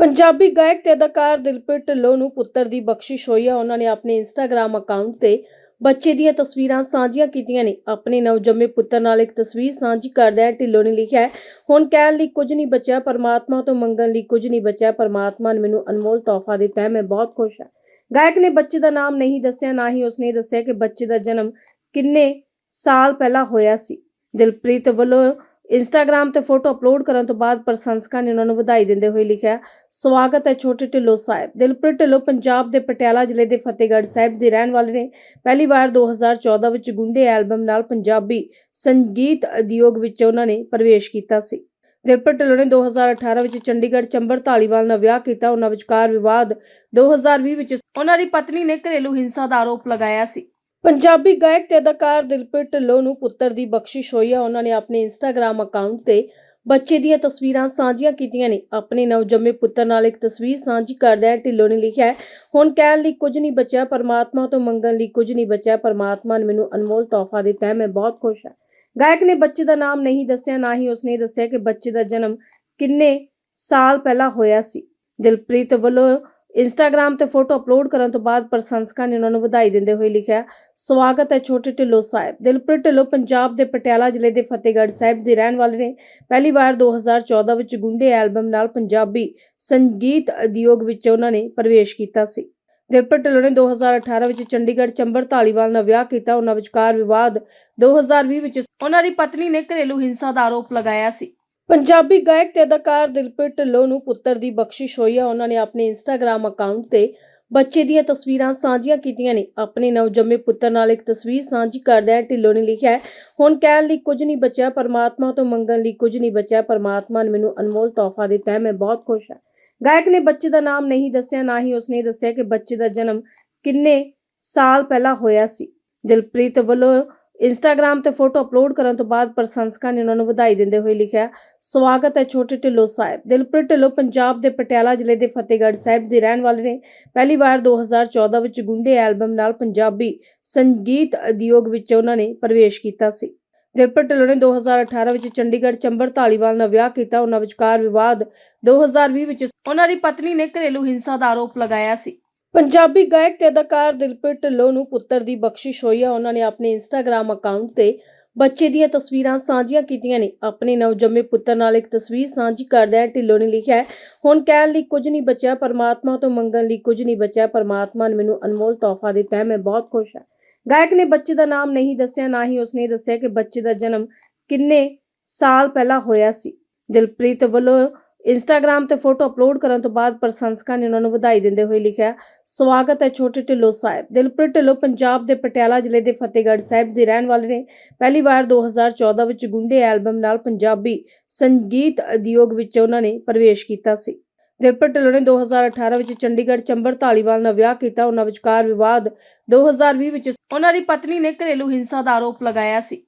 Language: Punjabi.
ਪੰਜਾਬੀ ਗਾਇਕ ਤੇ ਅਦਾਕਾਰ ਦਿਲਪ੍ਰੀਤ ਢਿੱਲੋਂ ਨੂੰ ਪੁੱਤਰ ਦੀ ਬਖਸ਼ਿਸ਼ ਹੋਈ ਹੈ ਉਹਨਾਂ ਨੇ ਆਪਣੇ ਇੰਸਟਾਗ੍ਰam ਅਕਾਊਂਟ ਤੇ ਬੱਚੇ ਦੀਆਂ ਤਸਵੀਰਾਂ ਸਾਂਝੀਆਂ ਕੀਤੀਆਂ ਨੇ। ਆਪਣੇ ਨਵਜੰਮੇ ਪੁੱਤਰ ਨਾਲ ਇੱਕ ਤਸਵੀਰ ਸਾਂਝੀ ਕਰਦਿਆਂ ਢਿੱਲੋਂ ਨੇ ਲਿਖਿਆ ਹੈ, ਹੁਣ ਕਹਿਣ ਲਈ ਕੁਝ ਨਹੀਂ ਬਚਿਆ, ਪਰਮਾਤਮਾ ਤੋਂ ਮੰਗਣ ਲਈ ਕੁਝ ਨਹੀਂ ਬਚਿਆ। ਪਰਮਾਤਮਾ ਨੇ ਮੈਨੂੰ ਅਨਮੋਲ ਤੋਹਫਾ ਦਿੱਤਾ ਹੈ, ਮੈਂ ਬਹੁਤ ਖੁਸ਼ ਹਾਂ। ਗਾਇਕ ਨੇ ਬੱਚੇ ਦਾ ਨਾਮ ਨਹੀਂ ਦੱਸਿਆ, ਨਾ ਹੀ ਉਸਨੇ ਦੱਸਿਆ ਕਿ ਬੱਚੇ ਦਾ ਜਨਮ ਕਿੰਨੇ ਸਾਲ ਪਹਿਲਾਂ ਹੋਇਆ ਸੀ। ਦਿਲਪ੍ਰੀਤ ਵੱਲੋਂ ਇੰਸਟਾਗ੍ਰam ਤੇ ਫੋਟੋ ਅਪਲੋਡ ਕਰਨ ਤੋਂ ਬਾਅਦ ਪ੍ਰਸ਼ੰਸਕਾਂ ਨੇ ਉਹਨਾਂ ਨੂੰ ਵਧਾਈ ਦਿੰਦੇ ਹੋਏ ਲਿਖਿਆ, ਸਵਾਗਤ ਹੈ ਛੋਟੇ ਢਿੱਲੋਂ ਸਾਹਿਬ। ਦਿਲਪ੍ਰੀਤ ਢਿੱਲੋਂ ਪੰਜਾਬ ਦੇ ਪਟਿਆਲਾ ਜ਼ਿਲ੍ਹੇ ਦੇ ਫਤਿਹਗੜ੍ਹ ਸਾਹਿਬ ਦੇ ਰਹਿਣ ਵਾਲੇ ਨੇ। ਪਹਿਲੀ ਵਾਰ 2014 ਵਿੱਚ ਗੁੰਡੇ ਐਲਬਮ ਨਾਲ ਪੰਜਾਬੀ ਸੰਗੀਤ ਉਦਯੋਗ ਵਿੱਚ ਉਹਨਾਂ ਨੇ ਪ੍ਰਵੇਸ਼ ਕੀਤਾ ਸੀ। ਦਿਲਪ੍ਰੀਤ ਢਿੱਲੋਂ ਨੇ 2018 ਵਿੱਚ ਚੰਡੀਗੜ੍ਹ ਚੰਬਰ ਧਾਲੀਵਾਲ ਨਾਲ ਵਿਆਹ ਕੀਤਾ। ਉਹਨਾਂ ਵਿਚਕਾਰ ਵਿਵਾਦ 2020 ਵਿੱਚ ਉਹਨਾਂ ਦੀ ਪਤਨੀ ਨੇ ਘਰੇਲੂ ਹਿੰਸਾ ਦਾ ਆਰੋਪ ਲਗਾਇਆ ਸੀ। ਪੰਜਾਬੀ ਗਾਇਕ ਤੇ ਅਦਾਕਾਰ ਦਿਲਪ੍ਰੀਤ ਢਿੱਲੋਂ ਨੂੰ ਪੁੱਤਰ ਦੀ ਬਖਸ਼ਿਸ਼ ਹੋਈ ਹੈ ਉਹਨਾਂ ਨੇ ਆਪਣੇ ਇੰਸਟਾਗ੍ਰam ਅਕਾਊਂਟ ਤੇ ਬੱਚੇ ਦੀਆਂ ਤਸਵੀਰਾਂ ਸਾਂਝੀਆਂ ਕੀਤੀਆਂ ਨੇ। ਆਪਣੇ ਨਵਜੰਮੇ ਪੁੱਤਰ ਨਾਲ ਇੱਕ ਤਸਵੀਰ ਸਾਂਝੀ ਕਰਦਿਆਂ ਢਿੱਲੋਂ ਨੇ ਲਿਖਿਆ ਹੈ, ਹੁਣ ਕਹਿਣ ਲਈ ਕੁਝ ਨਹੀਂ ਬਚਿਆ, ਪਰਮਾਤਮਾ ਤੋਂ ਮੰਗਣ ਲਈ ਕੁਝ ਨਹੀਂ ਬਚਿਆ। ਪਰਮਾਤਮਾ ਨੇ ਮੈਨੂੰ ਅਨਮੋਲ ਤੋਹਫਾ ਦਿੱਤਾ ਹੈ। ਮੈਂ ਬਹੁਤ ਖੁਸ਼ ਹਾਂ। ਗਾਇਕ ਨੇ ਬੱਚੇ ਦਾ ਨਾਮ ਨਹੀਂ ਦੱਸਿਆ, ਨਾ ਹੀ ਉਸਨੇ ਦੱਸਿਆ ਕਿ ਬੱਚੇ ਦਾ ਜਨਮ ਕਿੰਨੇ ਸਾਲ ਪਹਿਲਾਂ ਹੋਇਆ ਸੀ। ਦਿਲਪ੍ਰੀਤ ਵੱਲੋਂ ਇੰਸਟਾਗ੍ਰam ਤੇ ਫੋਟੋ ਅਪਲੋਡ ਕਰਨ ਤੋਂ ਬਾਅਦ ਪ੍ਰਸ਼ੰਸਕਾਂ ਨੇ ਉਹਨਾਂ ਨੂੰ ਵਧਾਈ ਦਿੰਦੇ ਹੋਏ ਲਿਖਿਆ, ਸਵਾਗਤ ਹੈ ਛੋਟੇ ਢਿੱਲੋਂ ਸਾਹਿਬ। ਦਿਲਪ੍ਰੀਤ ਢਿੱਲੋਂ, ਪੰਜਾਬ ਦੇ ਪਟਿਆਲਾ ਜ਼ਿਲ੍ਹੇ ਦੇ ਫਤਿਹਗੜ੍ਹ ਸਾਹਿਬ ਦੇ ਰਹਿਣ ਵਾਲੇ ਨੇ। ਪਹਿਲੀ ਵਾਰ 2014 ਵਿੱਚ ਗੁੰਡੇ ਐਲਬਮ ਨਾਲ ਪੰਜਾਬੀ ਸੰਗੀਤ ਉਦਯੋਗ ਵਿੱਚ ਉਹਨਾਂ ਨੇ ਪ੍ਰਵੇਸ਼ ਕੀਤਾ ਸੀ। ਦਿਲਪ੍ਰੀਤ ਢਿੱਲੋਂ ਨੇ 2018 ਵਿੱਚ ਚੰਡੀਗੜ੍ਹ ਚੰਬਰ ਧਾਲੀਵਾਲ ਨਾਲ ਵਿਆਹ ਕੀਤਾ। ਉਹਨਾਂ ਵਿਚਕਾਰ ਵਿਵਾਦ 2020 ਵਿੱਚ ਉਹਨਾਂ ਦੀ ਪਤਨੀ ਨੇ ਘਰੇਲੂ ਹਿੰਸਾ ਦਾ ਆਰੋਪ ਲਗਾਇਆ ਸੀ। ਪੰਜਾਬੀ ਗਾਇਕ ਤੇ ਅਦਾਕਾਰ ਦਿਲਪ੍ਰੀਤ ਢਿੱਲੋਂ ਨੂੰ ਪੁੱਤਰ ਦੀ ਬਖਸ਼ਿਸ਼ ਹੋਈ ਹੈ ਉਹਨਾਂ ਨੇ ਆਪਣੇ ਇੰਸਟਾਗ੍ਰam ਅਕਾਊਂਟ ਤੇ ਬੱਚੇ ਦੀਆਂ ਤਸਵੀਰਾਂ ਸਾਂਝੀਆਂ ਕੀਤੀਆਂ ਨੇ। ਆਪਣੇ ਨਵਜੰਮੇ ਪੁੱਤਰ ਨਾਲ ਇੱਕ ਤਸਵੀਰ ਸਾਂਝੀ ਕਰਦਿਆਂ ਢਿੱਲੋਂ ਨੇ ਲਿਖਿਆ ਹੈ, ਹੁਣ ਕਹਿਣ ਲਈ ਕੁਝ ਨਹੀਂ ਬਚਿਆ, ਪਰਮਾਤਮਾ ਤੋਂ ਮੰਗਣ ਲਈ ਕੁਝ ਨਹੀਂ ਬਚਿਆ। ਪਰਮਾਤਮਾ ਨੇ ਮੈਨੂੰ ਅਨਮੋਲ ਤੋਹਫਾ ਦਿੱਤਾ ਹੈ, ਮੈਂ ਬਹੁਤ ਖੁਸ਼ ਹਾਂ। ਗਾਇਕ ਨੇ ਬੱਚੇ ਦਾ ਨਾਮ ਨਹੀਂ ਦੱਸਿਆ, ਨਾ ਹੀ ਉਸਨੇ ਦੱਸਿਆ ਕਿ ਬੱਚੇ ਦਾ ਜਨਮ ਕਿੰਨੇ ਸਾਲ ਪਹਿਲਾਂ ਹੋਇਆ ਸੀ। ਦਿਲਪ੍ਰੀਤ ਵੱਲੋਂ ਇੰਸਟਾਗ੍ਰam ਤੇ ਫੋਟੋ ਅਪਲੋਡ ਕਰਨ ਤੋਂ ਬਾਅਦ ਪ੍ਰਸ਼ੰਸਕਾਂ ਨੇ ਉਹਨਾਂ ਨੂੰ ਵਧਾਈ ਦਿੰਦੇ ਹੋਏ ਲਿਖਿਆ, ਸਵਾਗਤ ਹੈ ਛੋਟੇ ਢਿੱਲੋਂ ਸਾਹਿਬ। ਦਿਲਪ੍ਰੀਤ ਢਿੱਲੋਂ ਪੰਜਾਬ ਦੇ ਪਟਿਆਲਾ ਜ਼ਿਲ੍ਹੇ ਦੇ ਫਤਿਹਗੜ੍ਹ ਸਾਹਿਬ ਦੇ ਰਹਿਣ ਵਾਲੇ ਨੇ। ਪਹਿਲੀ ਵਾਰ 2014 ਵਿੱਚ ਗੁੰਡੇ ਐਲਬਮ ਨਾਲ ਪੰਜਾਬੀ ਸੰਗੀਤ ਉਦਯੋਗ ਵਿੱਚ ਉਹਨਾਂ ਨੇ ਪ੍ਰਵੇਸ਼ ਕੀਤਾ ਸੀ। ਦਿਲਪ੍ਰੀਤ ਢਿੱਲੋਂ ਨੇ 2018 ਵਿੱਚ ਚੰਡੀਗੜ੍ਹ ਚੰਬਰ ਧਾਲੀਵਾਲ ਨਾਲ ਵਿਆਹ ਕੀਤਾ। ਉਹਨਾਂ ਵਿਚਕਾਰ ਵਿਵਾਦ 2020 ਵਿੱਚ ਉਹਨਾਂ ਦੀ ਪਤਨੀ ਨੇ ਘਰੇਲੂ ਹਿੰਸਾ ਦਾ ਆਰੋਪ ਲਗਾਇਆ ਸੀ। ਪੰਜਾਬੀ ਗਾਇਕ ਤੇ ਅਦਾਕਾਰ ਦਿਲਪ੍ਰੀਤ ਢਿੱਲੋਂ ਨੂੰ ਪੁੱਤਰ ਦੀ ਬਖਸ਼ਿਸ਼ ਹੋਈ ਹੈ ਉਹਨਾਂ ਨੇ ਆਪਣੇ ਇੰਸਟਾਗ੍ਰam ਅਕਾਊਂਟ ਤੇ ਬੱਚੇ ਦੀਆਂ ਤਸਵੀਰਾਂ ਸਾਂਝੀਆਂ ਕੀਤੀਆਂ ਨੇ। ਆਪਣੇ ਨਵਜੰਮੇ ਪੁੱਤਰ ਨਾਲ ਇੱਕ ਤਸਵੀਰ ਸਾਂਝੀ ਕਰਦਿਆਂ ਢਿੱਲੋਂ ਨੇ ਲਿਖਿਆ ਹੈ, ਹੁਣ ਕਹਿਣ ਲਈ ਕੁਝ ਨਹੀਂ ਬਚਿਆ, ਪਰਮਾਤਮਾ ਤੋਂ ਮੰਗਣ ਲਈ ਕੁਝ ਨਹੀਂ ਬਚਿਆ। ਪਰਮਾਤਮਾ ਨੇ ਮੈਨੂੰ ਅਨਮੋਲ ਤੋਹਫਾ ਦਿੱਤਾ ਹੈ, ਮੈਂ ਬਹੁਤ ਖੁਸ਼ ਹਾਂ। ਗਾਇਕ ਨੇ ਬੱਚੇ ਦਾ ਨਾਮ ਨਹੀਂ ਦੱਸਿਆ, ਨਾ ਹੀ ਉਸਨੇ ਦੱਸਿਆ ਕਿ ਬੱਚੇ ਦਾ ਜਨਮ ਕਿੰਨੇ ਸਾਲ ਪਹਿਲਾਂ ਹੋਇਆ ਸੀ। ਦਿਲਪ੍ਰੀਤ ਵੱਲੋਂ ਇੰਸਟਾਗ੍ਰam ਤੇ ਫੋਟੋ ਅਪਲੋਡ ਕਰਨ ਤੋਂ ਬਾਅਦ ਪ੍ਰਸ਼ੰਸਕਾਂ ਨੇ ਉਹਨਾਂ ਨੂੰ ਵਧਾਈ ਦਿੰਦੇ ਹੋਏ ਲਿਖਿਆ, ਸਵਾਗਤ ਹੈ ਛੋਟੇ ਢਿੱਲੋਂ ਸਾਹਿਬ। ਦਿਲਪ੍ਰੀਤ ਢਿੱਲੋਂ, ਪੰਜਾਬ ਦੇ ਪਟਿਆਲਾ ਜ਼ਿਲ੍ਹੇ ਦੇ ਫਤਿਹਗੜ੍ਹ ਸਾਹਿਬ ਦੇ ਰਹਿਣ ਵਾਲੇ ਨੇ। ਪਹਿਲੀ ਵਾਰ 2014 ਵਿੱਚ ਗੁੰਡੇ ਐਲਬਮ ਨਾਲ ਪੰਜਾਬੀ ਸੰਗੀਤ ਉਦਯੋਗ ਵਿੱਚ ਉਹਨਾਂ ਨੇ ਪ੍ਰਵੇਸ਼ ਕੀਤਾ ਸੀ। ਦਿਲਪ੍ਰੀਤ ਢਿੱਲੋਂ ਨੇ 2018 ਵਿੱਚ ਚੰਡੀਗੜ੍ਹ ਚੰਬਰ ਧਾਲੀਵਾਲ ਨਾਲ ਵਿਆਹ ਕੀਤਾ। ਉਹਨਾਂ ਵਿਚਕਾਰ ਵਿਵਾਦ 2020 ਵਿੱਚ ਉਹਨਾਂ ਦੀ ਪਤਨੀ ਨੇ ਘਰੇਲੂ ਹਿੰਸਾ ਦਾ ਆਰੋਪ ਲਗਾਇਆ ਸੀ।